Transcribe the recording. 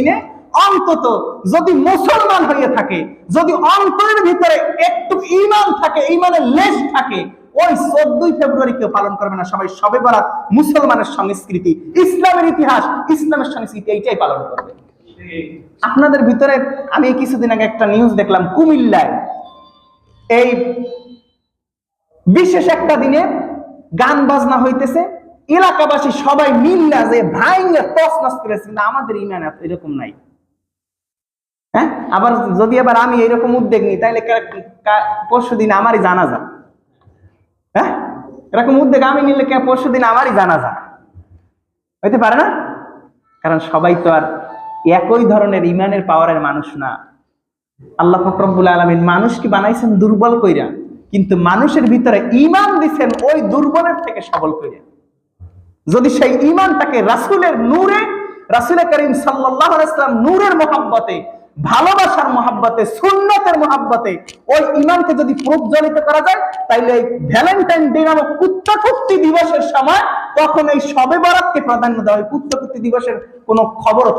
দিনে অন্তত যদি মুসলমান হয়ে থাকে, যদি অন্তরের ভিতরে একটু ইমান থাকে ইমানের লেশ থাকে, ওই চোদ্দই ফেব্রুয়ারি কেউ পালন করবে না। সবাই সবে বরাত মুসলমানের সংস্কৃতি, ইসলামের ইতিহাস, ইসলামের সংস্কৃতি এইটাই পালন করবে। আপনাদের ভিতরে আমি কিছুদিন আগে একটা নিউজ দেখলাম, কুমিল্লায়। এই বিশেষ একটা দিনে গান বাজনা হইতেছে এলাকাবাসী সবাই মিল্লা যে ভাইঙ্গা তস করেছে, কিন্তু আমাদের ইমান এরকম নাই। হ্যাঁ? আবার যদি আবার আমি এরকম উদ্যোগ নিই তাহলে পরশু দিন আমারই জানা যা হ্যাঁ? এরকম উদ্যোগ আমি নিলে কে পরশু দিন আমারই জানা যা হইতে পারে না? কারণ সবাই তো আর একই ধরনের ইমানের পাওয়ারের মানুষ না। আল্লাহ ফকরবুল আলমিন মানুষকে বানাইছেন দুর্বল কইরা, কিন্তু মানুষের ভিতরে ইমান দিছেন ওই দুর্বলের থেকে সবল কইরা। যদি সেই ইমানটাকে রাসুলের নূরে, রাসুল করিম সাল্লাহ ইসলাম নূরের মোহাব্বতে, ভালোবাসার মহাব্বতে, সুন্নতের মহাব্বতে ওই ইমানকে যদি প্রজ্বলিত করা যায়, তাইলে এই ভ্যালেন্টাইন ডে নামক কুত্তাকুত্তি দিবসের সময় তখন এই সবে বরাতকে প্রাধান্য দেওয়া হয় কুত্তাকুত্তি দিবসের কোনো খবরও।